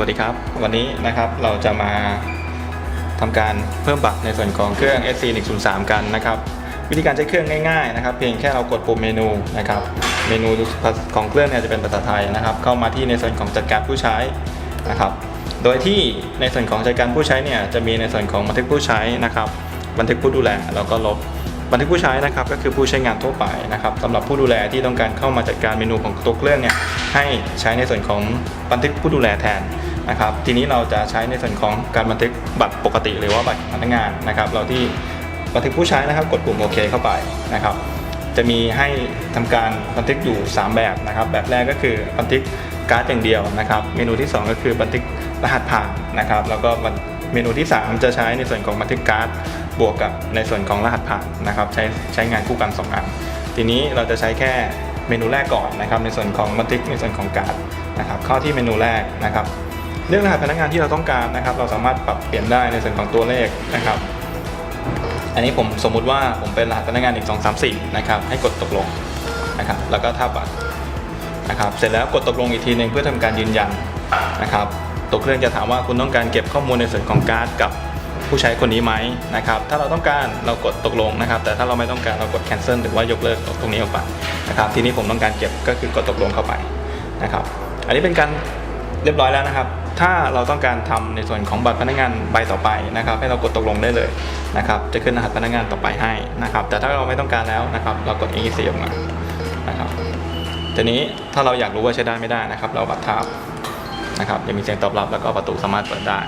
วัสดีครับ วันนี้นะครับเราจะมาทำการเพิ่มบัตรในส่วนของเครื่อง SC 103กันนะครับ วิธีการใช้เครื่องง่ายๆนะครับ เพียงแค่เรากดปุ่มเมนูนะครับ เมนูของเครื่องเนี่ยจะเป็นภาษาไทยนะครับ เข้ามาที่ในส่วนของจัดการผู้ใช้นะครับ โดยที่ในส่วนของจัดการผู้ใช้เนี่ยจะมีในส่วนของบันทึกผู้ใช้นะครับ บันทึกผู้ดูแลแล้วก็ลบบันทึกผู้ใช้นะครับก็คือผู้ใช้งานทั่วไปนะครับสำหรับผู้ดูแลที่ต้องการเข้ามาจัดการเมนูของตัวเครื่องเนี่ยให้ใช้ในส่วนของบันทึกผู้ดูแลแทน นะครับทีนี้เราจะใช้ในส่วนของการบันทึกบัตรปกติหรือว่าบัตรพนักงานนะครับ เราที่บันทึกผู้ใช้นะครับ กดปุ่มโอเคเข้าไปนะครับ จะมีให้ทำการบันทึกอยู่ 3 แบบนะครับ แบบแรกก็คือบันทึกการ์ดอย่างเดียวนะครับ เมนูที่ 2 ก็คือบันทึกรหัสผ่านนะครับ แล้วก็เมนูที่ 3 จะใช้ในส่วนของบันทึกการ์ดบวกกับในส่วนของรหัสผ่านนะครับ ใช้ใช้งานคู่กัน2อันทีนี้เราจะใช้แค่เมนูแรกก่อนนะครับ ในส่วนของบันทึกในส่วนของการ์ดนะครับ เข้าที่เมนูแรกนะครับ เรื่องรหัสพนักงานที่เราต้องการนะครับ เราสามารถปรับเปลี่ยนได้ในส่วนของตัวเลขนะครับ อันนี้ผมสมมุติว่าผมเป็นรหัสพนักงานอีก2 3 4นะครับให้กดตกลงนะครับ แล้วก็ท่าบัตรนะครับ เสร็จแล้วกดตกลงอีกทีหนึ่งเพื่อทำการยืนยันนะครับตัวเครื่องจะถามว่าคุณต้องการเก็บข้อมูลในส่วนของการ์ดกับผู้ใช้คนนี้ไหมนะครับ ถ้าเราต้องการเรากดตกลงนะครับ แต่ถ้าเราไม่ต้องการเรากด cancel หรือว่ายกเลิกตรงนี้ออกไปนะครับ ทีนี้ผมต้องการเก็บก็คือกดตกลงเข้าไปนะครับ อันนี้เป็นการเรียบร้อยแล้วนะครับ ถ้าเราต้องการทำในส่วนของบัตรพนักงานใบต่อไปนะครับ ให้เรากดตกลงได้เลยนะครับ จะขึ้นรหัสพนักงานต่อไปให้นะครับ แต่ถ้าเราไม่ต้องการแล้วนะครับ เรากด EC ออกมานะครับทีนี้ถ้าเราอยากรู้ว่าใช้ได้ไม่ได้นะครับ เราบัตรทับนะครับจะมีเสียงตอบรับแล้วก็ประตูสามารถเปิดได้